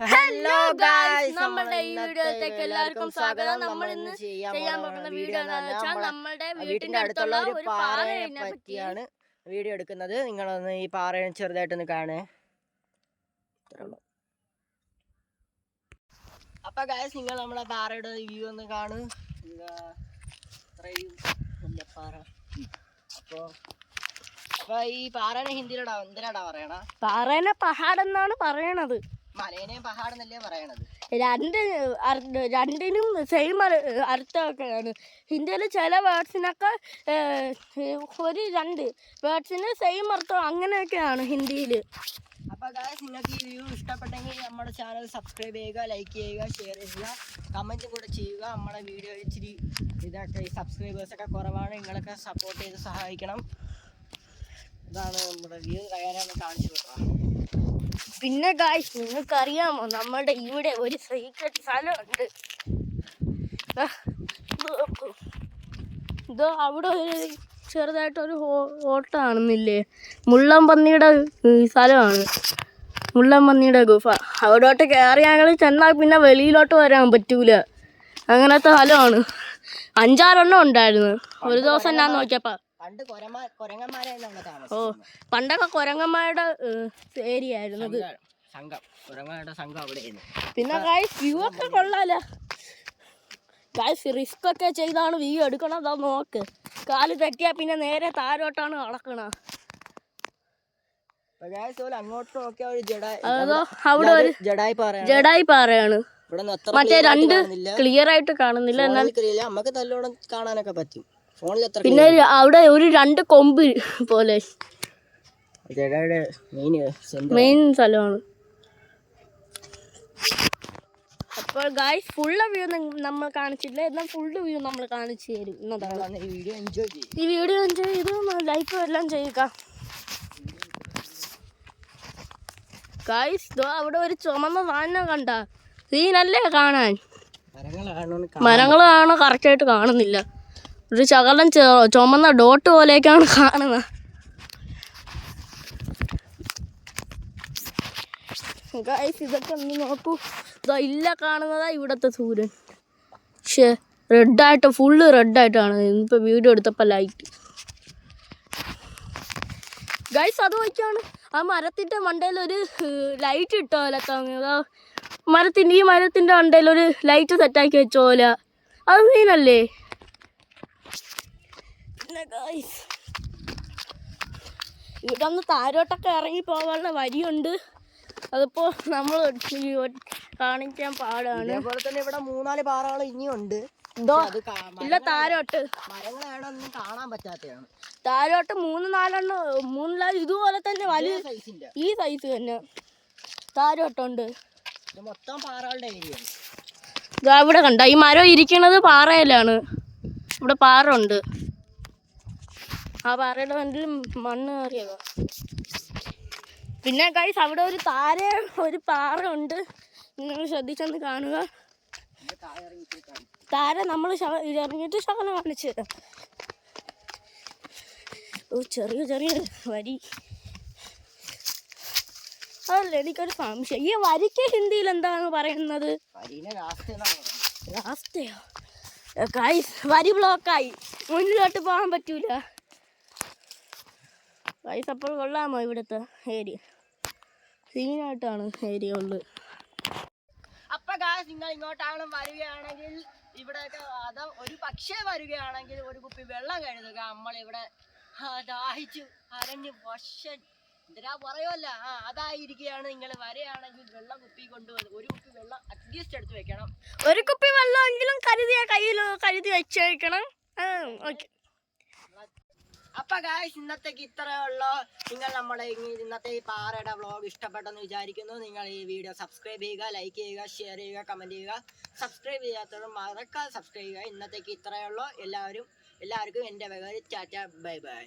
Hello guys നമ്മുടെ ഈ വീഡിയോയിലേക്ക് എല്ലാവർക്കും സ്വാഗതം. നമ്മൾ ഇന്ന് ചെയ്യാൻ പോകുന്ന വീഡിയോ എന്താണെന്ന് വെച്ചാൽ നമ്മളുടെ വീട്ടിന്റെ അടുത്തുള്ള ഒരു പാറയെ പറ്റിയാണ് വീഡിയോ എടുക്കുന്നത്. നിങ്ങളൊന്ന് ഈ പാറയെ ചെറുതായിട്ടൊന്ന് കാണേ. അപ്പൊ ഗായ്സ് നിങ്ങൾ നമ്മളെ പാറയുടെ വ്യൂ ഒന്ന് കാണും. ഇത്രയും പാറ. അപ്പൊ അപ്പൊ ഈ പാറേനെ ഹിന്ദിയിലടാ എന്തിനാടാ പറയണ? പാറേനെ പഹാഡ് എന്നാണ് പറയണത്. മലേനെ പഹാടെന്നല്ലേ പറയണത്? രണ്ട് രണ്ടിനും സെയിം അർത്ഥമൊക്കെയാണ്. ഹിന്ദിയിൽ ചില വേർഡ്സിനൊക്കെ ഒരു രണ്ട് വേർഡ്സിന് സെയിം അർത്ഥം അങ്ങനെയൊക്കെയാണ് ഹിന്ദിയിൽ അപ്പോൾ അതായത് നിങ്ങൾക്ക് ഈ വ്യൂ ഇഷ്ടപ്പെട്ടെങ്കിൽ നമ്മുടെ ചാനൽ സബ്സ്ക്രൈബ് ചെയ്യുക ലൈക്ക് ചെയ്യുക ഷെയർ ചെയ്യുക കമന്റും കൂടെ ചെയ്യുക. നമ്മുടെ വീഡിയോ ഇച്ചിരി ഇതൊക്കെ ഈ സബ്സ്ക്രൈബേഴ്സൊക്കെ കുറവാണ്. നിങ്ങളൊക്കെ സപ്പോർട്ട് ചെയ്ത് സഹായിക്കണം. ഇതാണ് നമ്മുടെ വ്യൂ കയറാൻ കാണിച്ചു കൊടുക്കുക പിന്നെ കായ് നിങ്ങൾക്ക് അറിയാമോ നമ്മളുടെ ഇവിടെ ഒരു സീക്രട്ട് സ്ഥലമുണ്ട്. ഇത് അവിടെ ഒരു ചെറുതായിട്ടൊരു ഹോട്ടൽ കാണുന്നില്ലേ? മുള്ളംപന്നിയുടെ ഈ സ്ഥലമാണ്. മുള്ളംപന്നിയുടെ ഗുഫ. അവിടോട്ട് കയറി ചെന്നാൽ പിന്നെ വെളിയിലോട്ട് വരാൻ പറ്റൂല. അങ്ങനത്തെ സ്ഥലമാണ്. അഞ്ചാറെണ്ണം ഉണ്ടായിരുന്നു. ഒരു ദിവസം ഞാൻ നോക്കിയപ്പോൾ പണ്ട് കൊരങ്ങന്മാരായിരുന്നു അവിടെ ഓ പണ്ടൊക്കെ കൊരങ്ങന്മാരുടെ ഏരിയ ആയിരുന്നു സംഘം- കുരങ്ങന്മാരുടെ സംഘം അവിടെയായിരുന്നു. പിന്നെ ഗായ്സ് വ്യൂ ഒക്കെ കൊള്ളാലോ. ഗായ്സ് റിസ്ക് ഒക്കെ ചെയ്താണ് വ്യൂ എടുക്കണത്. അത് നോക്ക്. കാൽ തെറ്റിയാ പിന്നെ നേരെ താരോട്ടാണ് നടക്കണ അപ്പൊ ഗായ്സ് പോലെ അങ്ങോട്ട് നോക്കിയ ഒരു ജഡായി അതോ അവിടെ ഒരു ജഡായി പറയാണ്. മറ്റേ രണ്ട് ക്ലിയർ ആയിട്ട് കാണുന്നില്ല. എന്നാൽ നമുക്ക് നല്ലോണം കാണാനൊക്കെ പറ്റും. പിന്നെ അവിടെ ഒരു രണ്ട് കൊമ്പ് പോലെ. മെയിൻ സ്ഥലമാണ്. അപ്പോൾ ഗായ്സ് ഫുള്ള് വ്യൂ നമ്മൾ കാണിച്ചില്ല എന്നാൽ ഫുള്ള് വ്യൂ നമ്മൾ കാണിച്ചു തരും. എന്നതാണ് ഈ വീഡിയോ എൻജോയ് ചെയ്യും. ഈ വീഡിയോ എൻജോയ് ചെയ്ത് ലൈക്ക് എല്ലാം ചെയ്യുക. ഗായ്സ് അവിടെ ഒരു ചുമന്ന വാന കണ്ട. സീനല്ലേ കാണാൻ. മരങ്ങൾ കാണാൻ കറക്റ്റായിട്ട് കാണുന്നില്ല. ഒരു ശകലം ചെ- ചുമന്ന ഡോട്ട് പോലെയൊക്കെയാണ് കാണുന്നത്. ഇതൊക്കെ ഒന്ന് നോക്കൂ. ഇതാ ഇല്ല കാണുന്നതാ ഇവിടത്തെ സൂര്യൻ. പക്ഷേ റെഡായിട്ട് ഫുള്ള് റെഡായിട്ടാണ് ഇന്നിപ്പോൾ വീഡിയോ എടുത്തപ്പോൾ ലൈറ്റ് ഗൈസ് അത് വയ്ക്കാണ്. ആ മരത്തിന്റെ മണ്ടയിൽ ഒരു ലൈറ്റ് ഇട്ട പോലെ തോന്നിയത് മരത്തിന്റെ ഈ മരത്തിന്റെ മണ്ടയിൽ ഒരു ലൈറ്റ് സെറ്റാക്കി വെച്ച പോലെ. അത് പിന്നെ ഗൈസ് ഇവിടെ ഒന്ന് താരോട്ടൊക്കെ ഇറങ്ങി പോകാനുള്ള വരിയുണ്ട് അതിപ്പോ നമ്മൾ കാണിക്കാൻ പാടാണ്. അതുപോലെ തന്നെ ഇവിടെ മൂന്നാൽ പാറകൾ ഇനിയുണ്ട്. ഇല്ല താരോട്ട് മരങ്ങളാണ് കാണാൻ പറ്റാത്തതാണ്. താരോട്ട് മൂന്ന് നാലെണ്ണം മൂന്ന് നാല് ഇതുപോലെ തന്നെ വലിയ ഈ സൈസ് തന്നെ. താരോട്ടുണ്ട് മൊത്തം പാറകളുടെ ഏരിയ ഇതാ ഇവിടെ കണ്ട ഈ മരം ഇരിക്കണത് പാറയിലാണ്. ഇവിടെ പാറ ഉണ്ട്. ആ പാറയുടെ മണ്ണിൽ മണ്ണ് കയറിയതാ. പിന്നെ കൈസ് അവിടെ ഒരു താര ഒരു പാറ ഉണ്ട്. നിങ്ങൾ ശ്രദ്ധിച്ചൊന്ന് കാണുക. താര നമ്മൾ ഇറങ്ങിയിട്ട് ശകലം കാണിച്ചു തരാം. ഓ ചെറിയ ചെറിയ വരി. അതല്ല എനിക്കൊരു സംശയം. ഈ വരിക്ക് ഹിന്ദിയിൽ എന്താണ് പറയുന്നത്? ലാസ്റ്റയോ കായ് വരി ബ്ലോക്കായി മുന്നിലോട്ട് പോകാൻ പറ്റൂല. ഗൈസ് അപ്പോൾ കൊള്ളാമോ ഇവിടുത്തെ ഏരിയ സീനായിട്ടാണ് ഏരിയ ഉള്ളത്. അപ്പൊ ഗായ്സ് നിങ്ങൾ ഇങ്ങോട്ടാണ് വരികയാണെങ്കിൽ ഇവിടെയൊക്കെ അത് ഒരു പക്ഷേ വരികയാണെങ്കിൽ ഒരു കുപ്പി വെള്ളം കഴുതുക നമ്മളിവിടെ ദാഹിച്ചു അരഞ്ഞു വശൻ. എന്തിനാ പറയുമല്ല ആ അതായിരിക്കുകയാണ് നിങ്ങൾ വരികയാണെങ്കിൽ വെള്ളം കുപ്പി കൊണ്ടുവന്ന് ഒരു കുപ്പി വെള്ളം അറ്റ്ലീസ്റ്റ് എടുത്ത് വെക്കണം. ഒരു കുപ്പി വെള്ളമെങ്കിലും കരുതിയ കയ്യിൽ കരുതി വെച്ചേക്കണം. ഓക്കെ. അപ്പൊ ഗായ്സ് ഇന്നത്തേക്ക് ഇത്രയേ ഉള്ളൂ. നിങ്ങൾ നമ്മുടെ ഈ ഇന്നത്തെ ഈ പാറയുടെ വ്ളോഗ് ഇഷ്ടപ്പെട്ടെന്ന് വിചാരിക്കുന്നു. നിങ്ങൾ ഈ വീഡിയോ സബ്സ്ക്രൈബ് ചെയ്യുക ലൈക്ക് ചെയ്യുക ഷെയർ ചെയ്യുക കമന്റ് ചെയ്യുക. സബ്സ്ക്രൈബ് ചെയ്യാത്തവർ മറക്കാതെ സബ്സ്ക്രൈബ് ചെയ്യുക. ഇന്നത്തേക്ക് ഇത്രയേ ഉള്ളൂ. എല്ലാവരും എല്ലാവർക്കും എന്റെ വക ചാറ്റ ബൈ ബൈ